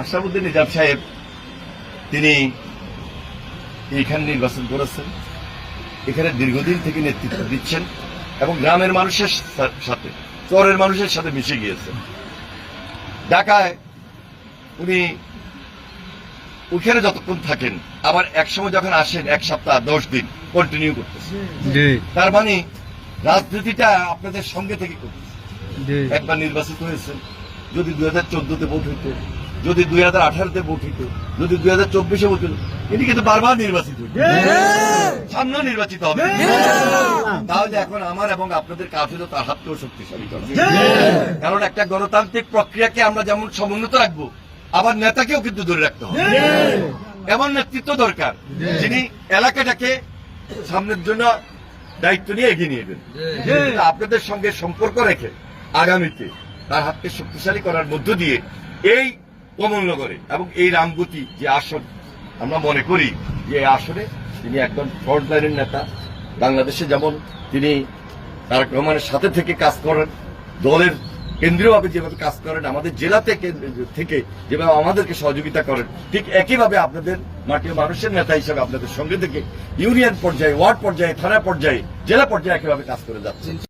আশরাফুদ্দিন নিজাম সাহেব তিনি এইখানে নির্বাচন করেছেন। এখানে দীর্ঘদিন থেকে নেতৃত্ব দিচ্ছেন এবং গ্রামের মানুষের সাথে চরের মানুষের সাথে মিশে গিয়েছেন। ঢাকায় উনি ওখানে যতক্ষণ থাকেন আবার এক সময় যখন আসেন এক সপ্তাহ দশ দিন কন্টিনিউ করতেছেন জি। তার মানে রাজনীতিটা আপনাদের সঙ্গে থেকে করতেছে। একবার নির্বাচিত হয়েছে যদি দুই হাজার চোদ্দতে ভোট হইতো যদি দুই হাজার আঠারোতে ভোট যদি দুই হাজার চব্বিশে হইতো এটি কিন্তু বারবার নির্বাচিত সামনে নির্বাচিত হবে। তাহলে এখন আমার এবং আপনাদের কাজ হলো তার হাতকেও শক্তিশালী করা কারণ একটা গণতান্ত্রিক প্রক্রিয়াকে আমরা যেমন সমুন্নত রাখব আবার নেতাকেও কিন্তু ধরে রাখতে হবে। এমন নেতৃত্ব দরকার যিনি এলাকাটাকে সামনের জন্য দায়িত্ব নিয়ে এগিয়ে নিয়ে যাবেন। আপনাদের সঙ্গে সম্পর্ক রেখে আগামীতে তার হাতকে শক্তিশালী করার মধ্য দিয়ে এই কমলনগরে এবং এই রামগতি যে আসন আমরা মনে করি যে আসনে তিনি একজন ফ্রন্ট লাইনের নেতা। বাংলাদেশে যেমন তিনি তারেক রহমানের সাথে থেকে কাজ করেন, দলের কেন্দ্রীয়ভাবে যেভাবে কাজ করেন, আমাদের জেলা থেকে থেকে যেভাবে আমাদেরকে সহযোগিতা করেন, ঠিক একইভাবে আপনাদের মাটির মানুষের নেতা হিসেবে আপনাদের সঙ্গে থেকে ইউনিয়ন পর্যায়ে, ওয়ার্ড পর্যায়ে, থানা পর্যায়ে, জেলা পর্যায়ে একইভাবে কাজ করে যাচ্ছেন।